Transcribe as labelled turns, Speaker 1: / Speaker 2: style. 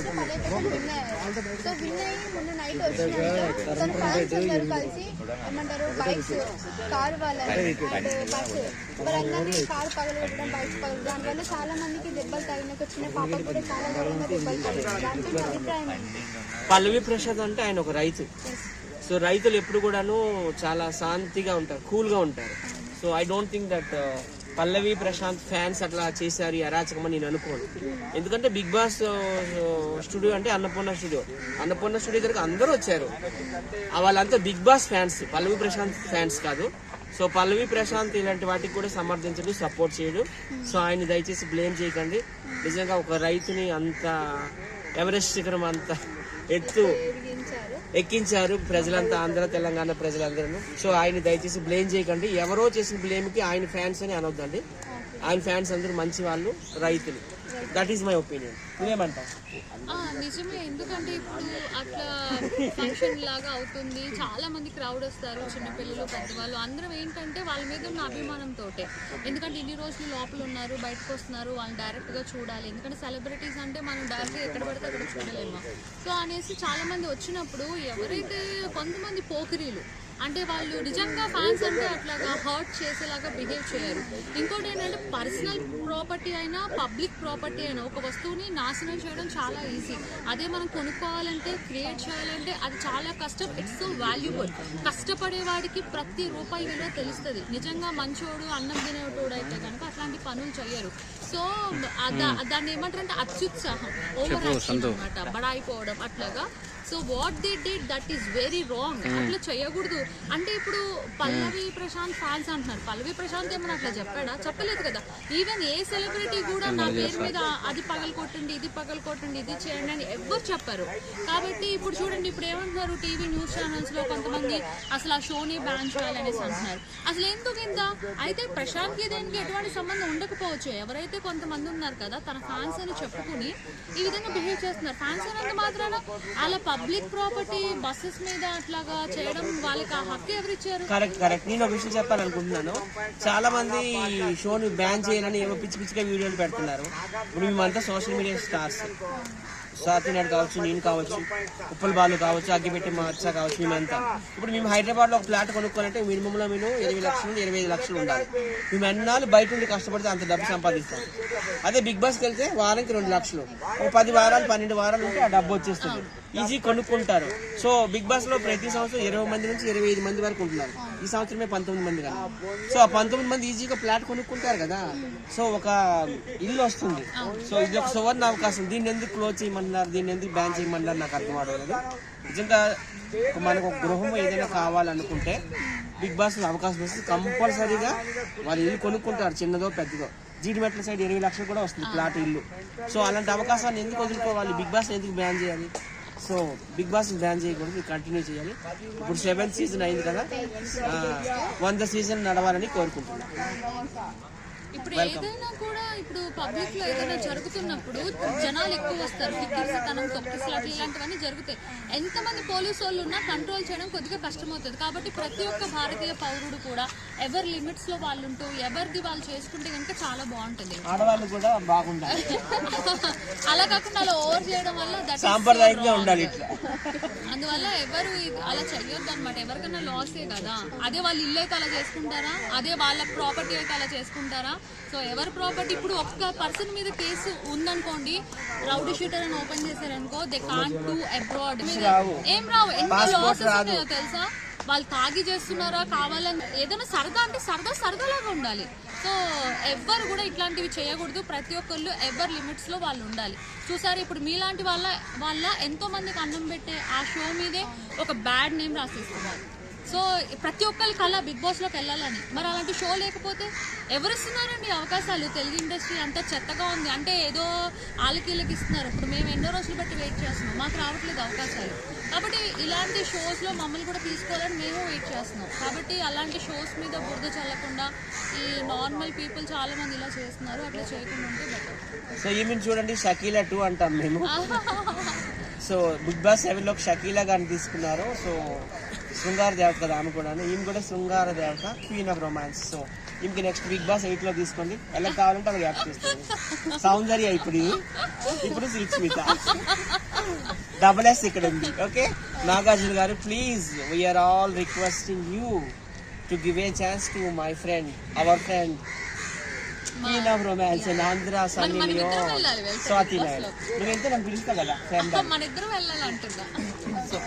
Speaker 1: పల్లవి Prashanth win అయ్యారు. So win అయ్యి మొన్న నైట్ వచ్చినాక తన ఫ్యాన్స్ అందరూ కలిసి ఏమంటారు బైక్స్ కారు వాళ్ళని అండ్ బస్ వారందరినీ కారు పగలగొట్టడం బైక్స్ పగల దానివల్ల చాలా మందికి దెబ్బలు తగినాక చిన్న పాపకు కూడా చాలా ఘోరంగా దెబ్బలు తగినాయి దాంట్లో మీ అభిప్రాయం ఏంటి?
Speaker 2: పల్లవి ప్రసాద్ అంటే ఆయన ఒక రైతు. సో రైతులు ఎప్పుడు కూడాను చాలా శాంతిగా ఉంటారు కూల్గా ఉంటారు. So I don't think that Pallavi Prashanth fans అట్లా చేశారు అరాచకమని నేను అనుకోను. ఎందుకంటే బిగ్ బాస్ స్టూడియో అంటే అన్నపూర్ణ స్టూడియో. అన్నపూర్ణ స్టూడియో దగ్గరకు అందరూ వచ్చారు. వాళ్ళంతా big boss fans Pallavi Prashanth fans కాదు. సో పల్లవి ప్రశాంత్ ఇలాంటి వాటికి కూడా సమర్థించడు సపోర్ట్ చేయడు. సో ఆయన దయచేసి బ్లేమ్ చేయకండి. నిజంగా ఒక రైతుని అంత ఎవరెస్ట్ శిఖరం అంత ఎత్తు ఎక్కించారు ప్రజలంతా ఆంధ్ర తెలంగాణ ప్రజలందరూ. సో ఆయన దయచేసి బ్లేమ్ చేయకండి. ఎవరో చేసిన బ్లేమ్కి ఆయన ఫ్యాన్స్ అని అనొద్దండి. ఆయన ఫ్యాన్స్ అందరూ మంచి వాళ్ళు రైతులు. దట్ ఈస్ మై ఒపీనియన్ నువ్వేమంటావు
Speaker 3: నిజమే ఎందుకంటే ఇప్పుడు అట్లా ఫంక్షన్ లాగా అవుతుంది. చాలా మంది క్రౌడ్ వస్తారు చిన్నపిల్లలు పెద్దవాళ్ళు. అందరం ఏంటంటే వాళ్ళ మీద ఉన్న అభిమానంతో ఎందుకంటే ఇన్ని రోజులు లోపల ఉన్నారు బయటకు వస్తున్నారు వాళ్ళని డైరెక్ట్గా చూడాలి. ఎందుకంటే సెలబ్రిటీస్ అంటే మనం డైరెక్ట్ ఎక్కడ పడితే అక్కడ చూడలేము. సో అనేసి చాలా మంది వచ్చినప్పుడు ఎవరైతే కొంతమంది పోకిరీలు అంటే వాళ్ళు నిజంగా ఫ్యాన్స్ అంటే అట్లాగా హర్ట్ చేసేలాగా బిహేవ్ చేయరు. ఇంకోటి ఏంటంటే పర్సనల్ ప్రాపర్టీ అయినా పబ్లిక్ ప్రాపర్టీ అయినా ఒక వస్తువుని నాశనం చేయడం చాలా ఈజీ అదే మనం కొనుక్కోవాలంటే క్రియేట్ చేయాలంటే అది చాలా కష్టం. ఇట్స్ సో వాల్యుబుల్ కష్టపడే వాడికి ప్రతి రూపాయి విలువ తెలుస్తుంది. నిజంగా మంచోడు అన్నం తినేటోడు అయితే కనుక అట్లాంటి పనులు చేయరు సో దాన్ని ఏమంటారు అంటే అత్యుత్సాహం ఓవర్ అనమాట బడాయిపోవడం అట్లాగా. So what they did that is very wrong అట్లా చేయకూడదు. అంటే ఇప్పుడు పల్లవి ప్రశాంత్ ఫ్యాన్స్ అంటున్నారు. పల్లవి ప్రశాంత్ ఏమన్నా అట్లా చెప్పాడా? చెప్పలేదు కదా. ఈవెన్ ఏ సెలబ్రిటీ కూడా నా పేరు మీద అది పగలు కొట్టండి ఇది పగలు కొట్టండి ఇది చేయండి అని ఎవ్వరు చెప్పారు. కాబట్టి ఇప్పుడు చూడండి ఇప్పుడు ఏమంటున్నారు టీవీ న్యూస్ ఛానల్స్లో కొంతమంది అసలు ఆ షోని బ్యాన్ చేయాలనేసి అంటున్నారు. అసలు ఎందుకు ఇంత? అయితే ప్రశాంత్కి దీనికి ఎటువంటి సంబంధం ఉండకపోవచ్చు. ఎవరైతే కొంతమంది ఉన్నారు కదా తన ఫ్యాన్స్ అని చెప్పుకుని ఈ విధంగా బిహేవ్ చేస్తున్నారు. ఫ్యాన్స్ అన్నంత మాత్రాన అలా పబ్లిక్ ప్రాపర్టీ బస్సెస్ మీద అట్లాగా చేయడం వాళ్ళకి ఆ హక్కు ఎవరిచ్చారు?
Speaker 2: Correct correct. నేను ఒక విషయం చెప్పాలనుకుంటున్నాను. చాలా మంది ఈ షోని బ్యాన్ చేయాలని ఏమో పిచ్చి పిచ్చిగా వీడియోలు పెడుతున్నారు. ఇప్పుడు మేమంతా సోషల్ మీడియా స్టార్స్. సాతినాడు కావచ్చు నేను కావచ్చు ఉప్పల్ బాలు కావచ్చు అగ్గిపెట్టి మార్చ కావచ్చు మేమంతా. ఇప్పుడు మేము హైదరాబాద్లో ఒక ప్లాట్ కొనుక్కోవాలంటే మినిమంలో మేము ఇరవై లక్షలు ఇరవై ఐదు లక్షలు ఉండాలి. మేము అన్నాళ్ళు బయట నుండి కష్టపడితే అంత డబ్బు సంపాదిస్తాం. అదే బిగ్ బాస్కి వెళ్తే వారానికి రెండు లక్షలు. ఒక పది వారాలు పన్నెండు వారాలు ఉంటే ఆ డబ్బు వచ్చేస్తుంది. ఈజీ కొనుక్కుంటారు. సో బిగ్ బాస్లో ప్రతి సంవత్సరం ఇరవై మంది నుంచి ఇరవై ఐదు మంది వరకు ఉంటున్నారు. ఈ సంవత్సరమే పంతొమ్మిది మంది కదా సో ఆ పంతొమ్మిది మంది ఈజీగా ప్లాట్ కొనుక్కుంటారు కదా. సో ఒక ఇల్లు వస్తుంది. సో ఇది ఒక సువర్ణ అవకాశం. దీన్ని ఎందుకు క్లోజ్ చేయమన్నారు దీన్ని ఎందుకు బ్యాన్ చేయమన్నారు నాకు అర్థం అవలేదు నిజంగా మనకు ఒక గృహం ఏదైనా కావాలనుకుంటే బిగ్ బాస్ అవకాశం వస్తుంది. కంపల్సరీగా వాళ్ళు ఇల్లు కొనుక్కుంటారు చిన్నదో పెద్దదో. జీడిమెట్ల సైడ్ ఇరవై లక్షలు కూడా వస్తుంది ప్లాట్ ఇల్లు. సో అలాంటి అవకాశాన్ని ఎందుకు వదులుకోవాలి? బిగ్ బాస్ ఎందుకు బ్యాన్ చేయాలి? సో బిగ్ బాస్ బ్యాన్ చేయకూడదు కంటిన్యూ చేయాలి. ఇప్పుడు సెవెంత్ సీజన్ అయింది కదా. వంద సీజన్ నడవాలని కోరుకుంటున్నాను
Speaker 3: ఇప్పుడు ఏదైనా కూడా ఇప్పుడు పబ్లిక్లో ఏదైనా జరుగుతున్నప్పుడు జనాలు ఎక్కువ వస్తారు కిక్కిరిసితనం తొక్కిసలాట్లు ఇలాంటివన్నీ జరుగుతాయి. ఎంతమంది పోలీసు వాళ్ళు ఉన్నా కంట్రోల్ చేయడం కొద్దిగా కష్టమవుతుంది. కాబట్టి ప్రతి ఒక్క భారతీయ పౌరుడు కూడా ఎవరి లిమిట్స్లో వాళ్ళు ఉంటూ ఎవరిది వాళ్ళు చేసుకుంటే కనుక చాలా బాగుంటుంది.
Speaker 2: ఆడవాళ్ళు కూడా బాగుండాలి.
Speaker 3: అలా కాకుండా అలా ఓవర్ చేయడం వల్ల
Speaker 2: సాంప్రదాయంగా ఉండాలి
Speaker 3: అందువల్ల ఎవరు అలా చెయ్యొద్దు అనమాట ఎవరికైనా లాసే కదా. అదే వాళ్ళ ఇల్లు అయితే అలా చేసుకుంటారా? అదే వాళ్ళ ప్రాపర్టీ అయితే అలా చేసుకుంటారా? సో ఎవరి ప్రాపర్టీ ఇప్పుడు ఒక్క పర్సన్ మీద కేసు ఉందనుకోండి రౌడీ షీటర్ అని ఓపెన్ చేశారనుకో దే కాన్ టు అబ్రాడ్ ఏం రావు. ఎన్ని లాసెస్ ఉన్నాయో తెలుసా? వాళ్ళు తాగి చేస్తున్నారా కావాలని ఏదైనా సరదా అంటే సరదా సరదాలాగా ఉండాలి. సో ఎవ్వరు కూడా ఇట్లాంటివి చేయకూడదు. ప్రతి ఒక్కళ్ళు ఎవరి లిమిట్స్లో వాళ్ళు ఉండాలి. చూసారు ఇప్పుడు మీలాంటి వాళ్ళ వాళ్ళ ఎంతో మందికి అన్నం పెట్టే ఆ షో మీదే ఒక బ్యాడ్ నేమ్ రాసేస్తున్నారు. సో ప్రతి ఒక్కరి కళ బిగ్ బాస్లోకి వెళ్ళాలని. మరి అలాంటి షో లేకపోతే ఎవరు ఇస్తున్నారండి అవకాశాలు? తెలుగు ఇండస్ట్రీ అంతా చెత్తగా ఉంది. అంటే ఏదో ఆలకీలకి ఇస్తున్నారు. ఇప్పుడు మేము ఎన్నో రోజులు బట్టి వెయిట్ చేస్తున్నాం. మాకు రావట్లేదు అవకాశాలు. కాబట్టి ఇలాంటి షోస్లో మమ్మల్ని కూడా తీసుకోవాలని మేము వెయిట్ చేస్తున్నాం. కాబట్టి అలాంటి షోస్ మీద బురద చల్లకుండా ఈ నార్మల్ పీపుల్ చాలా మంది ఇలా చేస్తున్నారు. అట్లా చేయకుండా ఉంటే బెటర్.
Speaker 2: సో ఈమెను చూడండి షకీలా టూ అంటాం మేము. సో బిగ్ బాస్ సెవెన్లో షకీలా గారిని తీసుకున్నారు. సో శృంగార దేవత కదా ఆమె కూడా ఈమె కూడా శృంగార దేవత క్వీన్ ఆఫ్ రొమాన్స్ సో ఈమెకి నెక్స్ట్ బిగ్ బాస్ ఎయిట్లో తీసుకోండి. ఎలా కావాలంటే అలా యాక్ట్ చేస్తుంది. సౌందర్య ఇప్పుడు. ఇప్పుడు సిల్క్ స్మిత డబల్ ఎస్ ఇక్కడ ఉంది. Okay Nagarjuna garu please we are all requesting you to give a chance to my friend our friend queen of romance and Andhra Sunny Leone Swathi Naidu. నువ్వు వెళ్తే నాకు పిలుస్తా కదా ఫ్రెండ్
Speaker 3: మన ఇద్దరం వెళ్ళాలంటున్నా
Speaker 2: so